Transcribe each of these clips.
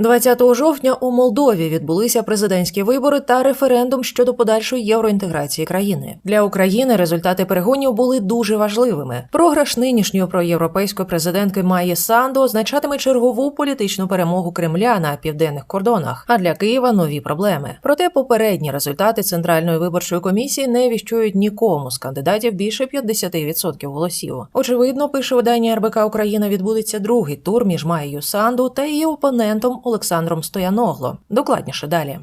20 жовтня у Молдові відбулися президентські вибори та референдум щодо подальшої євроінтеграції країни. Для України результати перегонів були дуже важливими. Програш нинішньої проєвропейської президентки Майї Санду означатиме чергову політичну перемогу Кремля на південних кордонах, а для Києва нові проблеми. Проте попередні результати центральної виборчої комісії не віщують нікому з кандидатів більше 50% голосів. Очевидно, пише видання РБК Україна відбудеться другий тур між Майєю Санду та її опонентом Олександром Стояногло. Докладніше далі.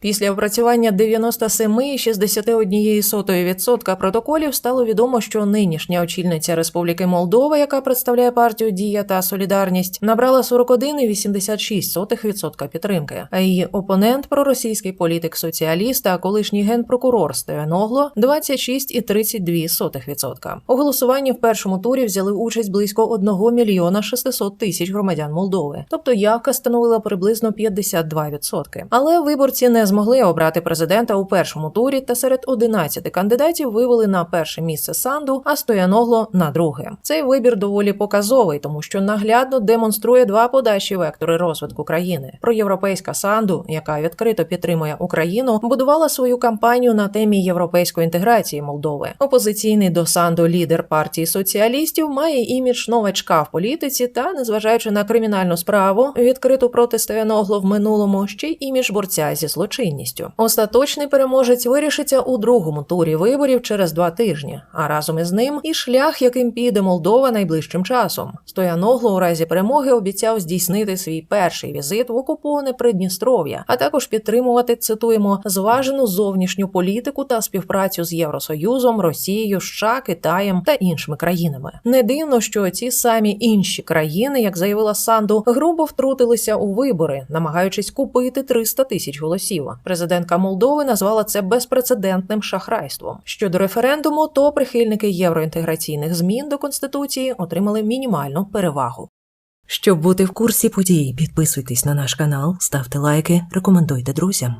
Після опрацювання 97,61% протоколів стало відомо, що нинішня очільниця Республіки Молдова, яка представляє партію Дія та Солідарність, набрала 41,86% підтримки. А її опонент, проросійський політик соціаліст та колишній генпрокурор Стояногло 26,32%. У голосуванні в першому турі взяли участь близько 1 мільйона 600 тисяч громадян Молдови, тобто явка становила приблизно 52%. Але виборці не змогли обрати президента у першому турі, та серед 11 кандидатів вивели на перше місце Санду, а Стояногло на друге. Цей вибір доволі показовий, тому що наглядно демонструє два подальші вектори розвитку країни. Проєвропейська Санду, яка відкрито підтримує Україну, будувала свою кампанію на темі європейської інтеграції Молдови. Опозиційний до Санду лідер партії соціалістів має імідж новачка в політиці та, незважаючи на кримінальну справу, відкриту проти Стояногло в минулому, ще й імідж борця зі злочинністю. Остаточний переможець вирішиться у другому турі виборів через два тижні, а разом із ним і шлях, яким піде Молдова найближчим часом. Стояногло у разі перемоги обіцяв здійснити свій перший візит в окуповане Придністров'я, а також підтримувати цитуємо зважену зовнішню політику та співпрацю з Євросоюзом, Росією, США, Китаєм та іншими країнами. Не дивно, що ці самі інші країни, як заявила Санду, грубо втрутилися у вибори, намагаючись купити 300 тисяч голосів. Президентка Молдови назвала це безпрецедентним шахрайством. Щодо референдуму, то прихильники євроінтеграційних змін до конституції отримали мінімальну перевагу. Щоб бути в курсі подій, підписуйтесь на наш канал, ставте лайки, рекомендуйте друзям.